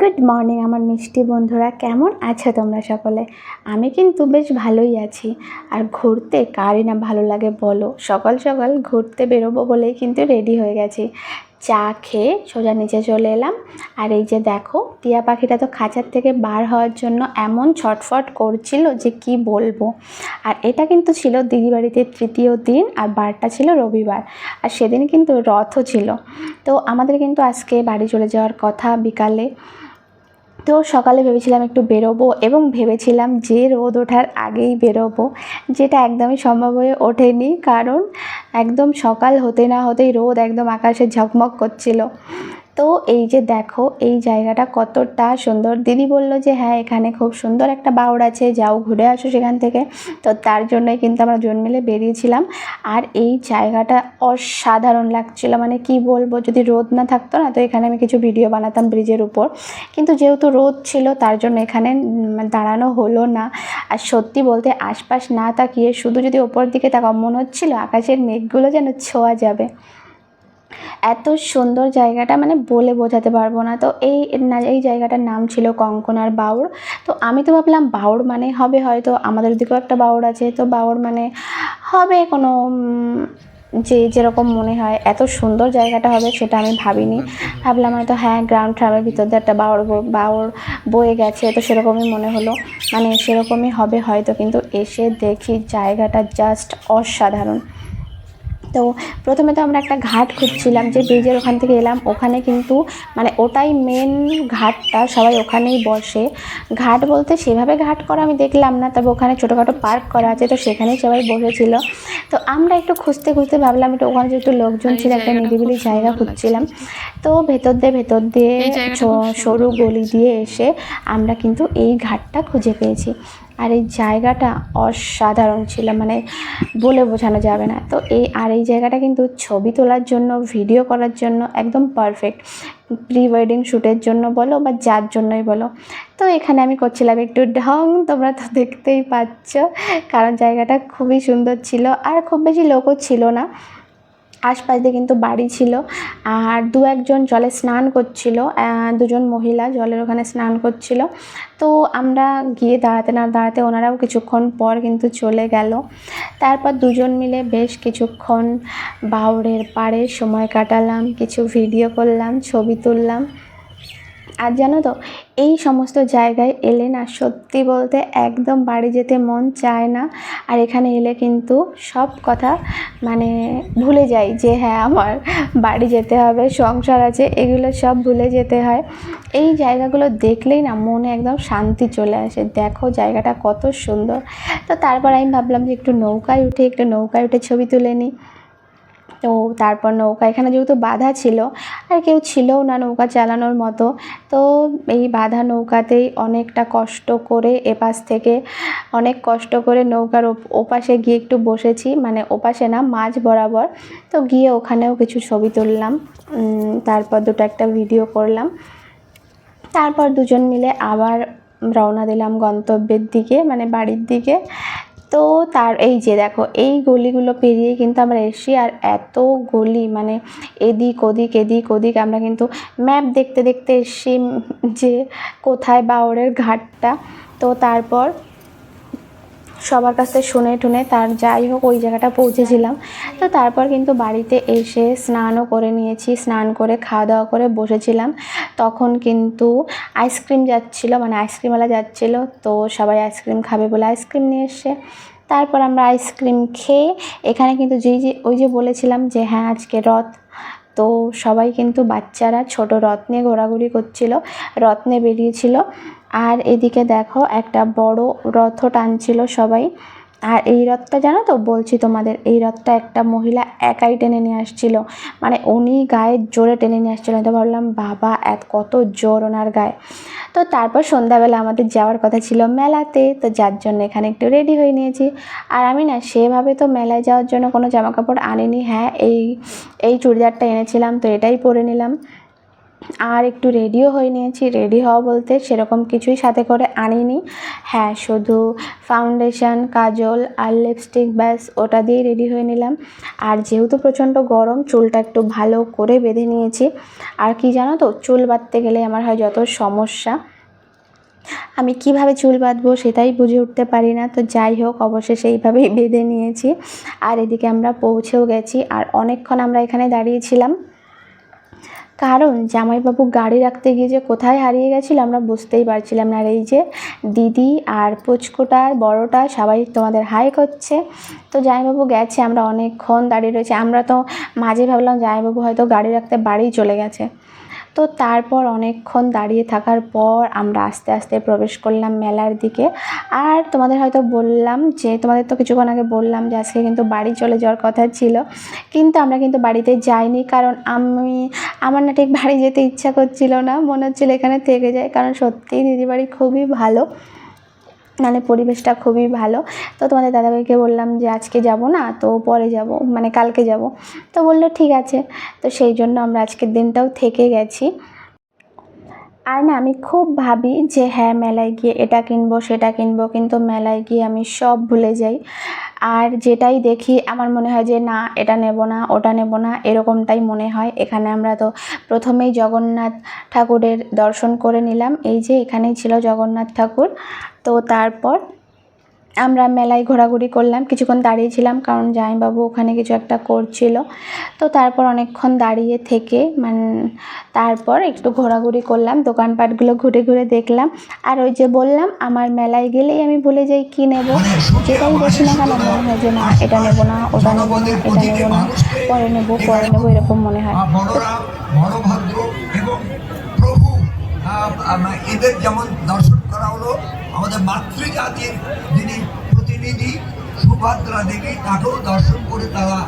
Good morning আমার মিষ্টি বন্ধুরা। কেমন আছো তোমরা সকলে? আমি কিন্তু বেশ ভালোই আছি। আর ঘুরতে কারই না ভালো লাগে বলো। সকাল সকাল ঘুরতে বেরোবো বলেই কিন্তু রেডি হয়ে গেছি। চা খেয়ে সোজা নিচে চলে এলাম। আর এই যে দেখো, টিয়া পাখিটা তো খাঁচার থেকে বার হওয়ার জন্য এমন ছটফট করছিল যে কি বলব। আর এটা কিন্তু ছিল দিদি বাড়িতে তৃতীয় দিন আর বারটা ছিল রবিবার। আর সেদিন কিন্তু রথও ছিল। তো আমাদের কিন্তু আজকে বাড়ি চলে যাওয়ার কথা বিকালে। তো সকালে ভেবেছিলাম একটু বেরোবো এবং ভেবেছিলাম যে রোদ ওঠার আগেই বেরোবো, যেটা একদমই সম্ভব হয়ে ওঠেনি। কারণ একদম সকাল হতে না হতেই রোদ একদম আকাশে ঝকমক করছিল। তো এই যে দেখো, এই জায়গাটা কতটা সুন্দর। দিদি বলল যে হ্যাঁ এখানে খুব সুন্দর একটা বাউড় আছে, যাও ঘুরে আসো সেখান থেকে। তো তার জন্যই কিন্তু আমরা জন মিলে বেরিয়েছিলাম। আর এই জায়গাটা অসাধারণ লাগছিল মানে কি বলব, যদি রোদ না থাকতো না, তো এখানে আমি কিছু ভিডিও বানাতাম ব্রিজের উপর। কিন্তু যেহেতু রোদ ছিল, তার জন্য এখানে দাঁড়ানো হলো না। আর সত্যি বলতে আশপাশ না তাকিয়ে, শুধু যদি ওপর দিকে তাকাও, মনে হচ্ছিল আকাশের মেঘগুলো যেন ছোঁয়া যাবে। এত সুন্দর জায়গাটা মানে বলে বোঝাতে পারব না। তো এই এই জায়গাটার নাম ছিল কঙ্কনার বাউড়। তো আমি তো ভাবলাম বাউড় মানে হবে হয়তো, আমাদের দিকেও একটা বাউড় আছে। তো বাউড় মানে হবে কোনো যে যেরকম মনে হয়। এত সুন্দর জায়গাটা হবে সেটা আমি ভাবিনি। ভাবলাম হয়তো হ্যাঁ গ্রাউন্ড ট্রামের ভিতর দিয়ে একটা বাউড় ব- বাউড় বয়ে গেছে। তো সেরকমই মনে হলো। মানে সেরকমই হবে হয়তো। কিন্তু এসে দেখি জায়গাটা জাস্ট অসাধারণ। তো প্রথমে তো আমরা একটা ঘাট খুঁজছিলাম যে ব্রিজের ওখান থেকে এলাম। ওখানে কিন্তু মানে ওটাই মেন ঘাটটা সবাই ওখানেই বসে। ঘাট বলতে সেভাবে ঘাট করা আমি দেখলাম না তবে ওখানে ছোটোখাটো পার্ক করা আছে তো সেখানেই সবাই বসেছিল। তো আমরা একটু খুঁজতে খুঁজতে ভাবলাম একটু ওখানে যেহেতু লোকজন ছিল একটা নিরিবিলি জায়গা খুঁজছিলাম। তো ভেতর দিয়ে ভেতর দিয়ে। সরু গলি দিয়ে এসে আমরা কিন্তু এই ঘাটটা খুঁজে পেয়েছি। আর এই জায়গাটা অসাধারণ ছিল মানে বলে বোঝানো যাবে না। তো এই, আর এই জায়গাটা কিন্তু ছবি তোলার জন্য, ভিডিও করার জন্য একদম পারফেক্ট প্রি ওয়েডিং শ্যুটের জন্য বলো বা যার জন্যই বলো। তো এখানে আমি করছিলাম একটু ঢং, তোমরা তো দেখতেই পাচ্ছ। কারণ জায়গাটা খুবই সুন্দর ছিল, আর খুব বেশি লোকও ছিল না। আশপাশ দিয়ে কিন্তু বাড়ি ছিল। আর দু একজন জলে স্নান করছিল দুজন মহিলা জলের ওখানে স্নান করছিল। তো আমরা গিয়ে দাঁড়াতে না দাঁড়াতে ওনারাও কিছুক্ষণ পর কিন্তু চলে গেল। তারপর দুজন মিলে বেশ কিছুক্ষণ বাউরের পাড়ে সময় কাটালাম, কিছু ভিডিও করলাম, ছবি তুললাম। আর জানো তো, এই সমস্ত জায়গায় এলে না সত্যি বলতে একদম বাড়ি যেতে মন চায় না। আর এখানে এলে কিন্তু সব কথা মানে ভুলে যাই যে হ্যাঁ আমার বাড়ি যেতে হবে, সংসার আছে, এগুলো সব ভুলে যেতে হয়। এই জায়গাগুলো দেখলেই না মনে একদম শান্তি চলে আসে। দেখো জায়গাটা কত সুন্দর। তো তারপর আমি ভাবলাম যে একটু নৌকায় উঠে, একটু নৌকায় উঠে ছবি তুলে নিই। তো তারপর নৌকা, এখানে যেহেতু বাধা ছিল, আর কেউ ছিলও না নৌকা চালানোর মতো, তো এই বাধা নৌকাতেই অনেকটা কষ্ট করে এপাশ থেকে, অনেক কষ্ট করে নৌকার ওপ- ওপাশে গিয়ে একটু বসেছি মানে ওপাশে না মাঝ বরাবর, তো গিয়ে ওখানেও কিছু ছবি তুললাম তারপর দুটো একটা ভিডিও করলাম, তারপর দুজন মিলে আবার রওনা দিলাম গন্তব্যের দিকে মানে বাড়ির দিকে তো তার এই যে দেখো, এই গলিগুলো পেরিয়ে কিন্তু আমরা এসি আর এত গলি মানে এদিক ওদিক এদিক ওদিক আমরা কিন্তু ম্যাপ দেখতে দেখতে এসছি যে কোথায় বাউরের ঘাটটা। তো তারপর সবার কাছ শুনে টুনে তার যাই হোক ওই জায়গাটা পৌঁছেছিলাম। তো তারপর কিন্তু বাড়িতে এসে স্নানও করে নিয়েছি, স্নান করে খাওয়া দাওয়া করে বসেছিলাম। তখন কিন্তু আইসক্রিম যাচ্ছিল মানে আইসক্রিমওয়ালা যাচ্ছিল, তো সবাই আইসক্রিম খাবে বলে আইসক্রিম নিয়ে এসছে। তারপর আমরা আইসক্রিম খেয়ে এখানে কিন্তু যেই যে, ওই যে বলেছিলাম যে হ্যাঁ আজকে রথ। তো সবাই কিন্তু বাচ্চারা, ছোট রত্নে ঘোরাঘুরি করছিল, রত্নে বেরিয়েছিল। আর এদিকে দেখো একটা বড় রথ টানছিল সবাই। আর এই রথটা জানো তো, বলছি তোমাদের, এই রথটা একটা মহিলা একাই টেনে নিয়ে আসছিল। মানে উনি গায়ে জোরে টেনে নিয়ে আসছিলেন তো ভাবলাম, বাবা, এত, কত জোর ওনার গায়ে। তো তারপর সন্ধ্যাবেলা আমাদের যাওয়ার কথা ছিল মেলাতে। তো যার জন্য এখানে একটু রেডি হয়ে নিয়েছি। আর আমি না, সেভাবে তো মেলায় যাওয়ার জন্য কোনো জামা কাপড় আনিনি। হ্যাঁ এই এই চুড়িদারটা এনেছিলাম, তো এটাই পরে নিলাম। আর একটু রেডিও হয়ে নিয়েছি। রেডি হওয়া বলতে সেরকম কিছুই সাথে করে আনিনি। হ্যাঁ শুধু ফাউন্ডেশন কাজল আর লিপস্টিক ব্যাস, ওটা দিয়েই রেডি হয়ে নিলাম। আর যেহেতু প্রচণ্ড গরম, চুলটা একটু ভালো করে বেঁধে নিয়েছি। আর কি জানো তো, চুল বাঁধতে গেলে আমার হয় যত সমস্যা। আমি কীভাবে চুল বাঁধবো সেটাই বুঝে উঠতে পারি না। তো যাই হোক, অবশেষে এইভাবেই বেঁধে নিয়েছি। আর এদিকে আমরা পৌঁছেও গেছি। আর অনেকক্ষণ আমরা এখানে দাঁড়িয়েছিলাম কারণ জামাইবাবু গাড়ি রাখতে গিয়ে যে কোথায় হারিয়ে গেছিল আমরা বুঝতেই পারছিলাম না। আর এই যে দিদি আর পুচকোটা, বড়টা সবাই তোমাদের হাই করছে। তো জামাইবাবু গেছে, আমরা অনেকক্ষণ দাঁড়িয়ে রয়েছে। আমরা তো মাঝে ভাবলাম জামাইবাবু হয়তো গাড়ি রাখতে বাড়ি চলে গেছে। তো তারপর অনেকক্ষণ দাঁড়িয়ে থাকার পর আমরা আস্তে আস্তে প্রবেশ করলাম মেলার দিকে। আর তোমাদের হয়তো বললাম যে, তোমাদের তো কিছুক্ষণ আগে বললাম যে, আজকে কিন্তু বাড়ি চলে যাওয়ার কথা ছিল। কিন্তু আমরা কিন্তু বাড়িতে যাইনি কারণ আমি, আমার না ঠিক বাড়ি যেতে ইচ্ছা করছিল না। মনে হচ্ছিল এখানে থেকে যায়। কারণ সত্যিই দিদি বাড়ি খুবই ভালো। মানে পরিবেশটা খুবই ভালো। তো তোমাদের দাদাভাইকে বললাম যে, আজকে যাব না, তো পরে যাব মানে কালকে যাব। তো বলল, ঠিক আছে। তো সেই জন্য আমরা আজকের দিনটাও থেকে গেছি। আর না, আমি খুব ভাবি যে হ্যাঁ মেলায় গিয়ে এটা কিনবো, সেটা কিনবো, কিন্তু মেলায় গিয়ে আমি সব ভুলে যাই। আর যেটাই দেখি, আমার মনে হয় যে, না, এটা নেব না, ওটা নেব না, এরকমটাই মনে হয়। এখানে আমরা তো প্রথমেই জগন্নাথ ঠাকুরের দর্শন করে নিলাম। এই যে, এখানেই ছিল জগন্নাথ ঠাকুর। তো তারপর আমরা মেলায় ঘোরাঘুরি করলাম কিছুক্ষণ দাঁড়িয়েছিলাম কারণ জামাইবাবু ওখানে কিছু একটা করছিল। তো তারপর অনেকক্ষণ দাঁড়িয়ে থেকে মানে তারপর একটু ঘোরাঘুরি করলাম দোকানপাটগুলো ঘুরে ঘুরে দেখলাম। আর ওই যে বললাম আমার মেলায় গেলেই আমি ভুলে যাই কী নেব। যেটাই দেখি না কেন মনে হয় যে না এটা নেব না ওটা নেব না এটা নেব না পরে নেব পরে নেব এরকম মনে হয়। এবং প্রভু এদের যেমন দর্শন আমাদের মাতৃজাতির যিনি প্রতিনিধি সুভদ্রা দেবী তাকেও দর্শন করে তারা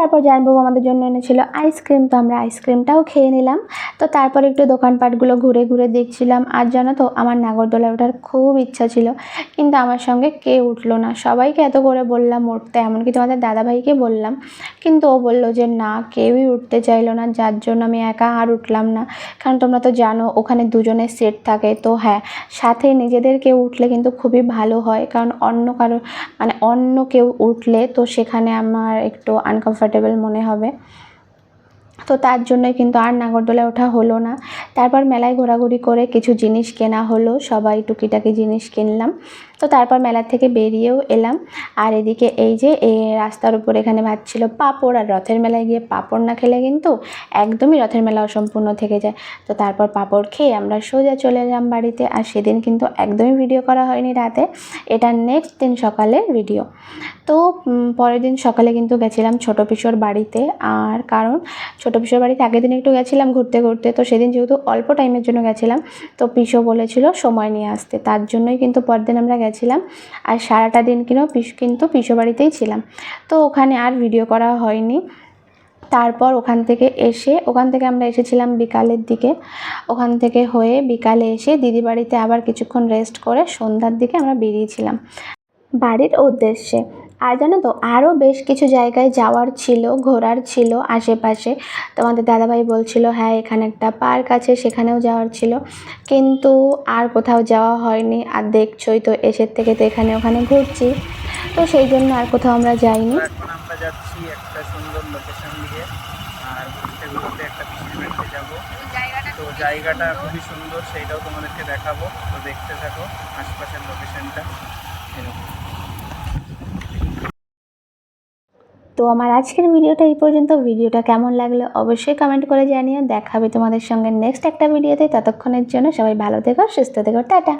তারপর জানবাবু আমাদের জন্য এনেছিল আইসক্রিম, তো আমরা আইসক্রিমটাও খেয়ে নিলাম। তো তারপর একটু দোকানপাটগুলো ঘুরে ঘুরে দেখছিলাম। আর জানো তো, আমার নাগরদোলায় ওঠার খুব ইচ্ছা ছিল, কিন্তু আমার সঙ্গে কে উঠল না। সবাইকে এত করে বললাম, উঠতে। এমনকি তোমাদের দাদাভাইকে বললাম, কিন্তু ও বলল যে, না, কেউই উঠতে চাইলো না, যার জন্য আমি একা আর উঠলাম না। কারণ তোমরা তো জানো, ওখানে দুজনের সেট থাকে। তো হ্যাঁ সাথে নিজেদের কেউ উঠলে কিন্তু খুবই ভালো হয়, কারণ অন্য কারও মানে অন্য কেউ উঠলে তো সেখানে আমার একটু আনকমফর্টেবল মনে হবে। তো তার জন্য কিন্তু আর নাগরদোলায় ওঠা হলো না। তারপর মেলায় ঘোরাঘুরি করে কিছু জিনিস কেনা হলো। সবাই টুকিটাকি জিনিস কিনলাম। তো তারপর মেলার থেকে বেরিয়েও এলাম। আর এদিকে এই যে রাস্তার উপর এখানে ভাবছিল পাঁপড়, আর রথের মেলায় গিয়ে পাঁপড় না খেলে কিন্তু একদমই রথের মেলা অসম্পূর্ণ থেকে যায়। তো তারপর পাঁপড় খেয়ে আমরা সোজা চলে এলাম বাড়িতে, আর সেদিন কিন্তু একদমই ভিডিও করা হয়নি রাতে। এটা নেক্সট দিন সকালের ভিডিও তো পরের দিন সকালে কিন্তু গেছিলাম ছোটো পিসোর বাড়িতে। আর কারণ, ছোটো পিসোর বাড়িতে আগের দিন একটু গেছিলাম ঘুরতে ঘুরতে, তো সেদিন যেহেতু অল্প টাইমের জন্য গেছিলাম, তো পিসো বলেছিল সময় নিয়ে আসতে। তার জন্যই কিন্তু পরের দিন আমরা গেছিলাম আর সারাটা দিন কিনো পিস কিন্তু পিসো বাড়িতেই ছিলাম। তো ওখানে আর ভিডিও করা হয়নি। তারপর ওখান থেকে এসে, ওখান থেকে আমরা এসেছিলাম বিকালের দিকে। ওখান থেকে হয়ে বিকালে এসে দিদি বাড়িতে আবার কিছুক্ষণ রেস্ট করে সন্ধ্যার দিকে আমরা বেরিয়েছিলাম। বাড়ির উদ্দেশ্যে আর জানো তো আরও বেশ কিছু জায়গায় যাওয়ার ছিল, ঘোরার ছিল আশেপাশে। তোমাদের দাদাভাই বলছিল হ্যাঁ এখানে একটা পার্ক আছে, সেখানেও যাওয়ার ছিল। কিন্তু আর কোথাও যাওয়া হয়নি। আর দেখছোই তো, এসের থেকে তো এখানে ওখানে ঘুরছি। তো সেই জন্য আর কোথাও আমরা যাইনি। জায়গাটা খুবই সুন্দর, সেইটাও তোমাদেরকে দেখাবো। তো দেখতে থাকো লোকেশনটা এরকম। তো আমার আজকের ভিডিওটা এই পর্যন্ত। ভিডিওটা কেমন লাগল অবশ্যই কমেন্ট করে জানিও। দেখাবে তোমাদের সঙ্গে নেক্সট একটা ভিডিওতে। ততক্ষণের জন্য সবাই ভালো থেকো, সুস্থ থেকো, টাটা।